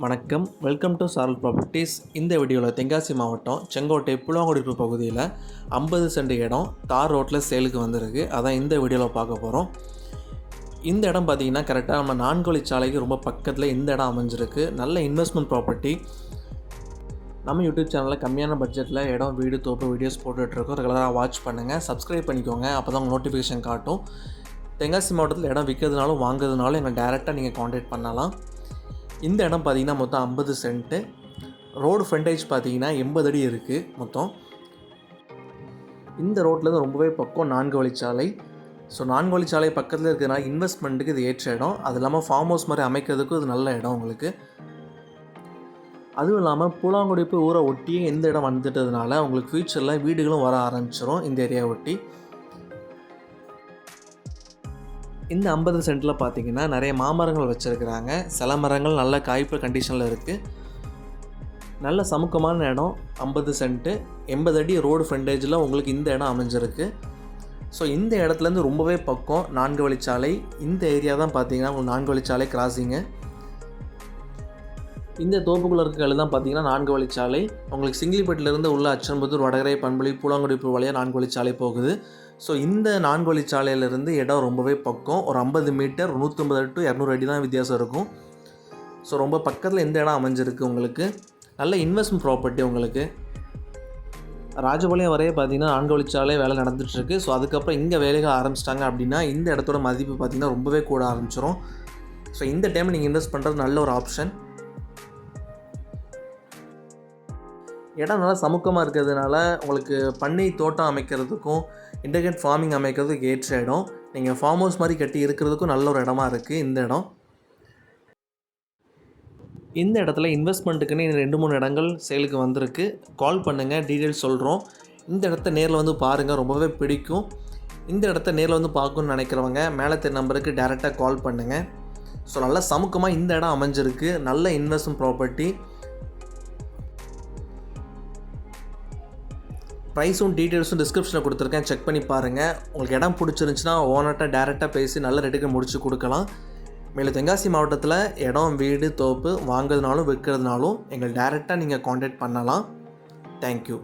வணக்கம். Welcome to சாரல் properties இந்த வீடியோவில் தென்காசி மாவட்டம் செங்கோட்டை புலாங்குடிப்பு பகுதியில் ஐம்பது சென்ட் இடம் தார் ரோட்டில் சேலுக்கு வந்திருக்கு. அதான் இந்த வீடியோவில் பார்க்க போகிறோம் இந்த இடம் பார்த்தீங்கன்னா கரெக்டாக நம்ம நான்கு சாலைக்கு ரொம்ப பக்கத்தில் இந்த இடம் அமைஞ்சிருக்கு. நல்ல இன்வெஸ்ட்மெண்ட் ப்ராப்பர்ட்டி நம்ம யூடியூப் சேனலில் கம்மியான பட்ஜெட்டில் இடம் வீடு தோப்பு வீடியோஸ் போட்டுட்ருக்கோம் ரெகுலராக வாட்ச் பண்ணுங்கள் சப்ஸ்கிரைப் பண்ணிக்கோங்க. அப்போ தான் உங்கள் நோட்டிஃபிகேஷன் காட்டும். தென்காசி மாவட்டத்தில் இடம் விற்கிறதுனாலும் வாங்குறதுனாலும் எங்களை டேரெக்டாக நீங்கள் காண்டாக்ட் பண்ணலாம். இந்த இடம் பார்த்திங்கன்னா மொத்தம் ஐம்பது சென்ட்டு. ரோடு ஃப்ரண்டேஜ் பார்த்தீங்கன்னா எண்பது அடி இருக்குது மொத்தம். இந்த ரோட்லேருந்து ரொம்பவே பக்கம் நான்கு வழிச்சாலை. ஸோ நான்கு வழிச்சாலை பக்கத்தில் இருக்கிறதுனால இன்வெஸ்ட்மெண்ட்டுக்கு இது ஏற்ற இடம். அது இல்லாமல் ஃபார்ம் ஹவுஸ் மாதிரி அமைக்கிறதுக்கும் இது நல்ல இடம் உங்களுக்கு. அதுவும் இல்லாமல் பூலாங்குடிப்பு ஊரை ஒட்டியே இந்த இடம் வந்துட்டதுனால உங்களுக்கு ஃப்யூச்சரில் வீடுகளும் வர ஆரம்பிச்சிடும் இந்த ஏரியா ஒட்டி. இந்த ஐம்பது சென்ட்டில் பார்த்தீங்கன்னா நிறைய மாமரங்கள் வச்சுருக்கிறாங்க. சில மரங்கள் நல்ல காய்ப்பு கண்டிஷனில் இருக்குது நல்ல சமுக்கமான இடம் ஐம்பது சென்ட்டு எண்பது அடி ரோடு ஃப்ரண்டேஜில் உங்களுக்கு இந்த இடம் அமைஞ்சிருக்கு. ஸோ இந்த இடத்துலேருந்து ரொம்பவே பக்கம் நான்கு வழிச்சாலை. இந்த ஏரியா தான் பார்த்தீங்கன்னா உங்களுக்கு நான்கு வழிச்சாலை கிராசிங்கு இந்த தோப்புக்குள்ள இருக்க தான் பார்த்தீங்கன்னா நான்கு வழிச்சாலை. உங்களுக்கு சிங்கிளிப்பட்டிலேருந்து உள்ள அச்சன்புத்தூர் வடகரை பண்புலி பூலாங்குடிப்பு வழியாக நான்கு வழிச்சாலை போகுது. ஸோ இந்த நான்கு வழிச்சாலையிலேருந்து இடம் ரொம்பவே பக்கம். ஒரு ஐம்பது மீட்டர் நூற்றம்பது டு இரநூறு அடி தான் வித்தியாசம் இருக்கும். ஸோ ரொம்ப பக்கத்தில் இந்த இடம் அமைஞ்சிருக்கு உங்களுக்கு? நல்ல இன்வெஸ்ட்மெண்ட் ப்ராப்பர்ட்டி உங்களுக்கு. ராஜபாளையம் வரைய பார்த்தீங்கன்னா நான்கு வழிச்சாலே வேலை நடந்துகிட்ருக்கு ஸோ அதுக்கப்புறம் இங்கே வேலைகள் ஆரம்பிச்சிட்டாங்க அப்படின்னா இந்த இடத்தோட மதிப்பு பார்த்திங்கன்னா ரொம்பவே கூட ஆரம்பிச்சிடும் ஸோ இந்த டைம் நீங்கள் இன்வெஸ்ட் பண்ணுறது நல்ல ஒரு ஆப்ஷன் இடம் நல்லா சமுக்கமாக இருக்கிறதுனால உங்களுக்கு பண்ணை தோட்டம் அமைக்கிறதுக்கும் இன்டர்கேட் ஃபார்மிங் அமைக்கிறதுக்கு ஏற்ற இடம். நீங்கள் ஃபார்ம் ஹவுஸ் மாதிரி கட்டி இருக்கிறதுக்கும் நல்ல ஒரு இடமா இருக்குது இந்த இடம். இந்த இடத்துல இன்வெஸ்ட்மெண்ட்டுக்குன்னு ரெண்டு மூணு இடங்கள் சேலுக்கு வந்திருக்கு. கால் பண்ணுங்கள் டீட்டெயில்ஸ் சொல்கிறோம் இந்த இடத்த நேரில் வந்து பாருங்கள் ரொம்பவே பிடிக்கும். இந்த இடத்த நேரில் வந்து பார்க்கணுன்னு நினைக்கிறவங்க மேலே தெரிய நம்பருக்கு டேரெக்டாக கால் பண்ணுங்கள் ஸோ நல்லா சமுக்கமாக இந்த இடம் அமைஞ்சிருக்கு. நல்ல இன்வெஸ்ட்மெண்ட் ப்ராப்பர்ட்டி ப்ரைஸும் டீட்டெயில்ஸும் டிஸ்கிரிப்ஷனில் கொடுத்துருக்கேன். செக் பண்ணி பாருங்கள் உங்களுக்கு இடம் பிடிச்சிருந்துச்சின்னா ஓனர்கிட்ட டேரெக்டாக பேசி நல்ல ரேட்டுக்கு முடிச்சு கொடுக்கலாம். மேலும் தென்காசி மாவட்டத்தில் இடம் வீடு தோப்பு வாங்குறதுனாலும் விற்கிறதுனாலும் எங்களை டேரெக்டாக நீங்கள் காண்டாக்ட் பண்ணலாம். தேங்க்யூ